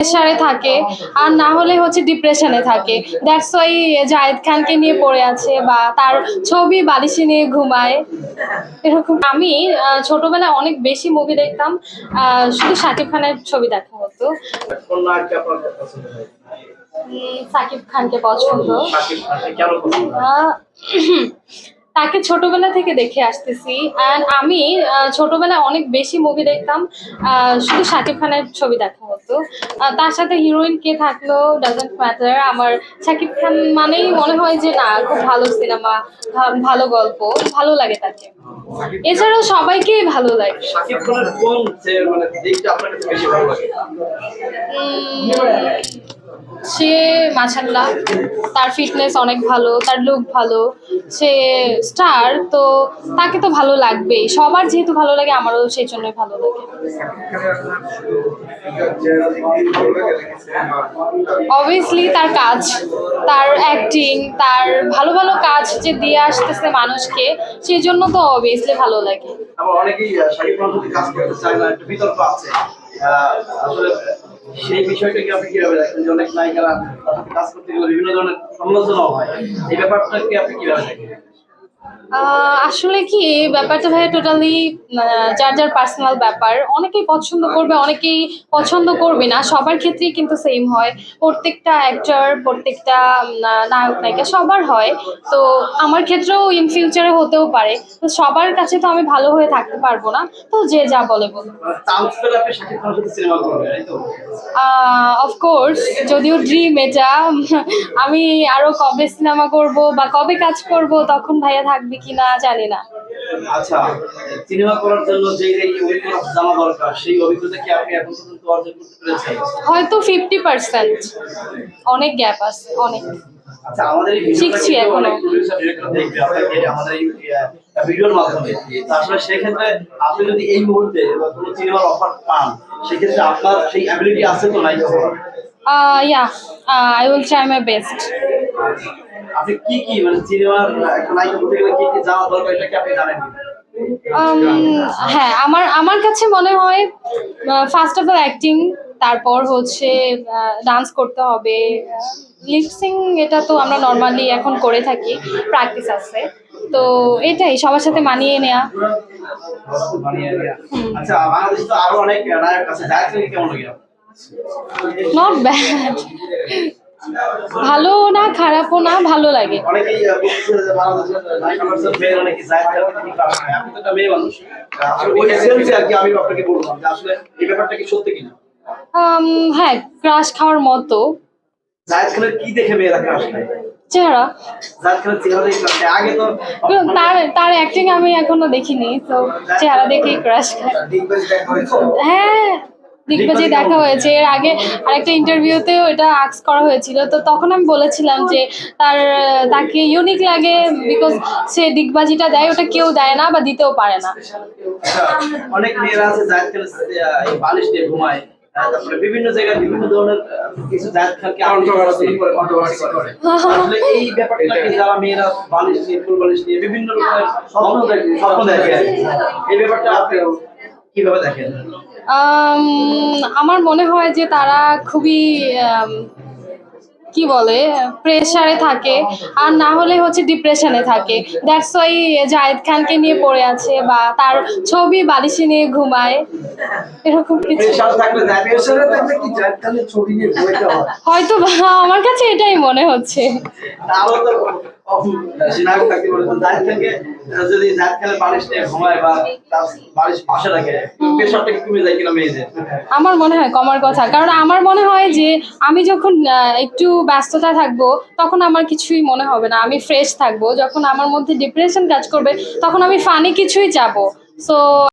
প্রেশারে থাকে আর না হলে হচ্ছে ডিপ্রেশনে থাকে। দ্যাটস ওয়াই জায়েদ খানকে নিয়ে পড়ে আছে বা তার ছবি বালিশে নিয়ে ঘুমায়। এরকম আমি ছোটবেলায় অনেক বেশি মুভি দেখতাম আহ, শুধু শাকিব খানের ছবি দেখা হতো। সাকিব খানকে পছন্দ। তাকে ছোটবেলা থেকে দেখে আসতেছি। অ্যান্ড আমি ছোটবেলায় অনেক বেশি মুভি দেখতাম। শুধু শাকিব খানের ছবি দেখা হতো। তার সাথে হিরোইন কে থাকল ডাজেন্ট ম্যাটার আমার শাকিব খান মানেই মনে হয় যে না খুব ভালো সিনেমা ভালো গল্প ভালো লাগে তাকে। এছাড়াও সবাইকেই ভালো লাগে। শাকিব খানের কোন মানে দিকটা আপনার কাছে বেশি ভালো লাগে? সে মাশাল্লাহ তার ফিটনেস অনেক ভালো, তার লুক ভালো, সে স্টার তো তাকে তো ভালো লাগবেই। সবার যেহেতু ভালো লাগে, আমারও সেই জন্যই ভালো লাগে। অবভিয়াসলি তার কাজ, তার অ্যাক্টিং তার ভালো ভালো কাজ যে দিয়ে আসতেছে মানুষকে, সেই জন্য তো অবভিয়াসলি ভালো লাগে। আবার অনেকেই শাকিব খানের কাজ করতে চায় না একটা বিতর্ক আছে আসলে সেই বিষয়টাকে আপনি কীভাবে দেখেন? যে অনেক নায়িকারা কাজ করতে গেলে বিভিন্ন ধরনের সমালোচনা হয়। এই ব্যাপারটাকে আপনি কীভাবে দেখেন? আসলে কি ব্যাপারটা ভাই টোটালি যার যার পার্সোনাল ব্যাপার। অনেকেই পছন্দ করবে, অনেকেই পছন্দ করবে না। সবার ক্ষেত্রেই কিন্তু সেম হয়। প্রত্যেকটা অ্যাক্টর প্রত্যেকটা নায়ক, নায়িকা সবার হয়। তো আমার ক্ষেত্রেও ইন ফিউচারে হতেও পারে। তো সবার কাছে তো আমি ভালো হয়ে থাকতে পারব না। তো যে যা বলে বলুন অফকোর্স যদিও ড্রিম এটা, আমি আরও কবে সিনেমা করব বা কবে কাজ করব, তখন ভাইয়া থাকবে কিনা জানি না। আচ্ছা সিনেমা করার জন্য যে এই অভিজ্ঞতা জানা দরকার সেই অভিজ্ঞতা কি আপনি এখন পর্যন্ত অর্জন করতে পেরেছেন? হয়তো ফিফটি পার্সেন্ট অনেক গ্যাপ আছে অনেক। আচ্ছা আমাদের এই শিখছি এখনও। অনেক প্রোডিউসার ডিরেক্টর দেখবে আপনাকে আমাদের এই ভিডিওর মাধ্যমে। তো আসলে সেক্ষেত্রে আপনি যদি এই মুহূর্তে কোনো সিনেমার অফার পান সেক্ষেত্রে আপনার সেই অ্যাবিলিটি আছে তো নাই? Yeah I will try my best আপনি কি কি মানে সিনেমার একটা নায়িকা হতে গেলে কি কি জানা দরকার এটা কি আপনি জানেন হ্যাঁ আমার আমার কাছে মনে হয় ফার্স্ট অফ অল অ্যাক্টিং তারপর হচ্ছে ডান্স করতে হবে। লিপসিং এটা তো আমরা নর্মালি এখন করে থাকি প্র্যাকটিস আছে। তো এটাই সবার সাথে মানিয়ে নেয়া। আচ্ছা বাংলাদেশে তো আরও অনেক নায়ক আছে। কেমন? নট ব্যাড ভালো না খারাপও না ভালো লাগে। দেখে হ্যাঁ ক্রাশ খাওয়ার মতো। কি দেখে মেয়েরা crush খায়? চেহারা। দেখে তার তার অ্যাক্টিং আমি এখনও দেখিনি তো চেহারা দেখেই ক্রাশ খায়। দেখা। হ্যাঁ দিগ্বাজি দেখা হয়েছে। এর আগে আরেকটা ইন্টারভিউতেও এটা আক্স করা হয়েছিল। তো তখন আমি বলেছিলাম যে তার তাকে ইউনিক লাগে বিকজ সে দিগবাজিটা দেয় ওটা কেউ দেয় না বা দিতেও পারে না। অনেক মেয়েরা আছে বালিশ দিয়ে ঘুমায়। তারপরে বিভিন্ন জায়গায় বিভিন্ন ধরনের কিছু জায়েদ খানকে controversy করে controversy করে। আসলে এই ব্যাপারটাকে যারা মেয়েরা বালিশ নিয়ে ফুল বালিশ নিয়ে বিভিন্ন রকমের স্বপ্ন দেখে স্বপ্ন দেখে এই ব্যাপারটা আপনি কীভাবে দেখেন? আমার মনে হয় যে তারা খুবই কি বলে প্রেশারে থাকে। আর না হলে হচ্ছে ডিপ্রেশনে থাকে। দ্যাটস ওয়াই জায়েদ খানকে নিয়ে পড়ে আছে বা তার ছবি বালিশে নিয়ে ঘুমায়। এরকম কিছু। হয়? হয়তো আমার কাছে এটাই মনে হচ্ছে। আমার মনে হয় কমার কথা, কারণ আমার মনে হয় যে আমি যখন একটু ব্যস্ততা থাকব, তখন আমার কিছুই মনে হবে না। আমি ফ্রেশ থাকব। যখন আমার মধ্যে ডিপ্রেশন কাজ করবে, তখন আমি ফানি কিছুই যাব সো